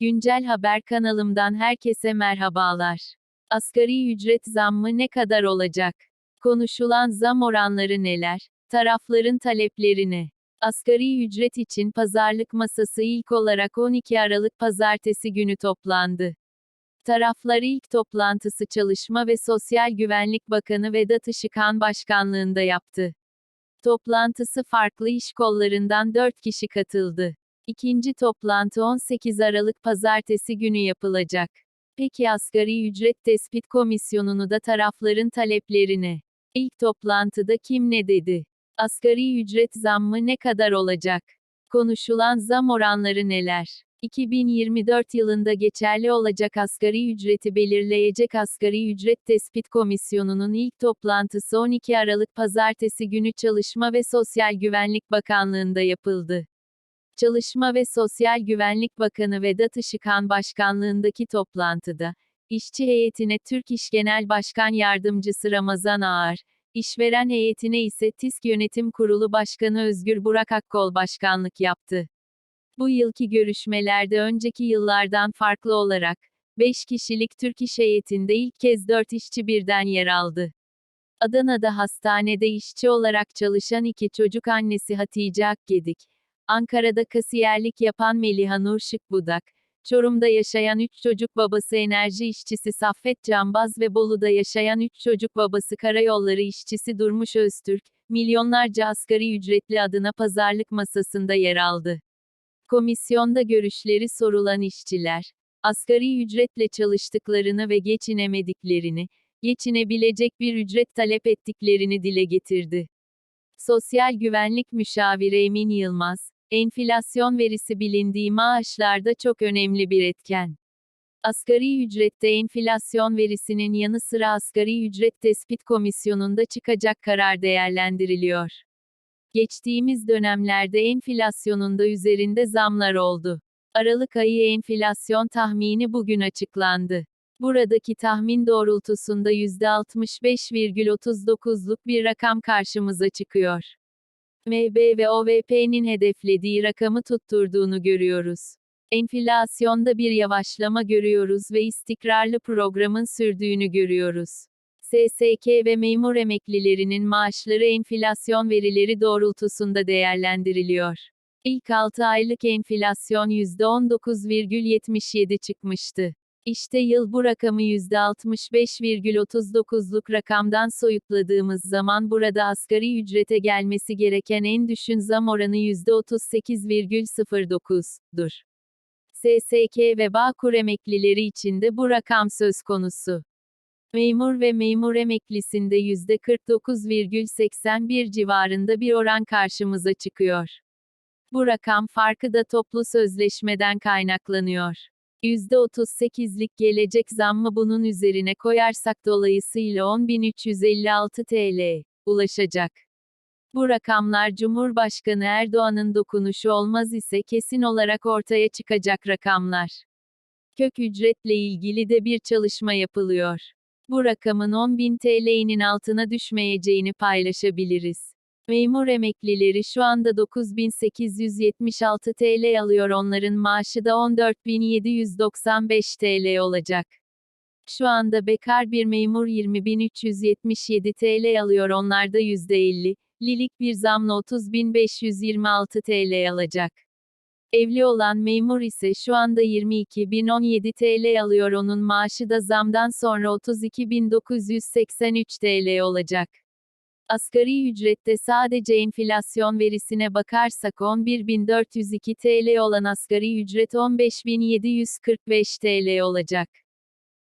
Güncel Haber kanalımdan herkese merhabalar. Asgari ücret zammı ne kadar olacak? Konuşulan zam oranları neler? Tarafların talepleri ne? Asgari ücret için pazarlık masası ilk olarak 12 Aralık pazartesi günü toplandı. Taraflar ilk toplantısı Çalışma ve Sosyal Güvenlik Bakanı Vedat Işıkhan başkanlığında yaptı. Toplantısı farklı iş kollarından 4 kişi katıldı. İkinci toplantı 18 Aralık pazartesi günü yapılacak. Peki asgari ücret tespit komisyonunu da tarafların taleplerine. İlk toplantıda kim ne dedi? Asgari ücret zammı ne kadar olacak? Konuşulan zam oranları neler? 2024 yılında geçerli olacak asgari ücreti belirleyecek Asgari Ücret Tespit Komisyonu'nun ilk toplantısı 12 Aralık Pazartesi günü Çalışma ve Sosyal Güvenlik Bakanlığı'nda yapıldı. Çalışma ve Sosyal Güvenlik Bakanı Vedat Işıkhan başkanlığındaki toplantıda, işçi heyetine Türk İş Genel Başkan Yardımcısı Ramazan Ağar, işveren heyetine ise TİSK Yönetim Kurulu Başkanı Özgür Burak Akkol başkanlık yaptı. Bu yılki görüşmelerde önceki yıllardan farklı olarak, 5 kişilik Türk İş heyetinde ilk kez 4 işçi birden yer aldı. Adana'da hastanede işçi olarak çalışan iki çocuk annesi Hatice Akgedik, Ankara'da kasiyerlik yapan Meliha Nur Şıkbudak, Çorum'da yaşayan 3 çocuk babası enerji işçisi Saffet Cambaz ve Bolu'da yaşayan 3 çocuk babası karayolları işçisi Durmuş Öztürk, milyonlarca asgari ücretli adına pazarlık masasında yer aldı. Komisyonda görüşleri sorulan işçiler, asgari ücretle çalıştıklarını ve geçinemediklerini, geçinebilecek bir ücret talep ettiklerini dile getirdi. Sosyal Güvenlik Müşaviri Emin Yılmaz, enflasyon verisi bilindiği maaşlarda çok önemli bir etken. Asgari ücrette enflasyon verisinin yanı sıra Asgari Ücret Tespit Komisyonu'nda çıkacak karar değerlendiriliyor. Geçtiğimiz dönemlerde enflasyonunda üzerinde zamlar oldu. Aralık ayı enflasyon tahmini bugün açıklandı. Buradaki tahmin doğrultusunda %65,39'luk bir rakam karşımıza çıkıyor. MB ve OVP'nin hedeflediği rakamı tutturduğunu görüyoruz. Enflasyonda bir yavaşlama görüyoruz ve istikrarlı programın sürdüğünü görüyoruz. SSK ve memur emeklilerinin maaşları enflasyon verileri doğrultusunda değerlendiriliyor. İlk 6 aylık enflasyon %19,77 çıkmıştı. İşte yıl bu rakamı %65,39'luk rakamdan soyutladığımız zaman burada asgari ücrete gelmesi gereken en düşün zam oranı %38,09'dur. SSK ve Bağkur emeklileri için de bu rakam söz konusu. Memur ve memur emeklisinde %49,81 civarında bir oran karşımıza çıkıyor. Bu rakam farkı da toplu sözleşmeden kaynaklanıyor. %38'lik gelecek zammı bunun üzerine koyarsak dolayısıyla 10.356 TL ulaşacak. Bu rakamlar Cumhurbaşkanı Erdoğan'ın dokunuşu olmaz ise kesin olarak ortaya çıkacak rakamlar. Kök ücretle ilgili de bir çalışma yapılıyor. Bu rakamın 10.000 TL'nin altına düşmeyeceğini paylaşabiliriz. Memur emeklileri şu anda 9876 TL alıyor onların maaşı da 14795 TL olacak. Şu anda bekar bir memur 20377 TL alıyor onlar da %50, lilik bir zamla 30526 TL alacak. Evli olan memur ise şu anda 22.017 TL alıyor onun maaşı da zamdan sonra 32.983 TL olacak. Asgari ücrette sadece enflasyon verisine bakarsak 11.402 TL olan asgari ücret 15.745 TL olacak.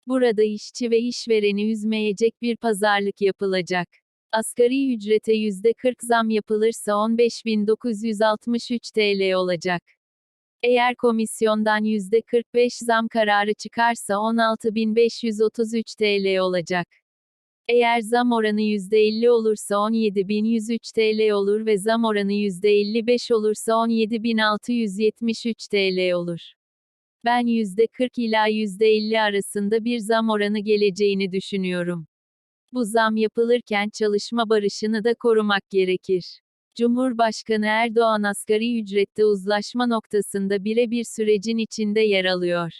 Burada işçi ve işvereni üzmeyecek bir pazarlık yapılacak. Asgari ücrete %40 zam yapılırsa 15.963 TL olacak. Eğer komisyondan %45 zam kararı çıkarsa 16.533 TL olacak. Eğer zam oranı %50 olursa 17.103 TL olur ve zam oranı %55 olursa 17.673 TL olur. Ben %40 ila %50 arasında bir zam oranı geleceğini düşünüyorum. Bu zam yapılırken çalışma barışını da korumak gerekir. Cumhurbaşkanı Erdoğan asgari ücrette uzlaşma noktasında birebir sürecin içinde yer alıyor.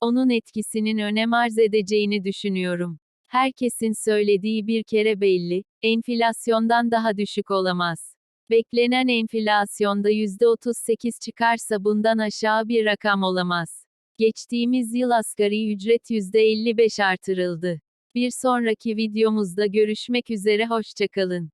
Onun etkisinin önem arz edeceğini düşünüyorum. Herkesin söylediği bir kere belli, enflasyondan daha düşük olamaz. Beklenen enflasyonda %38 çıkarsa bundan aşağı bir rakam olamaz. Geçtiğimiz yıl asgari ücret %55 artırıldı. Bir sonraki videomuzda görüşmek üzere hoşçakalın.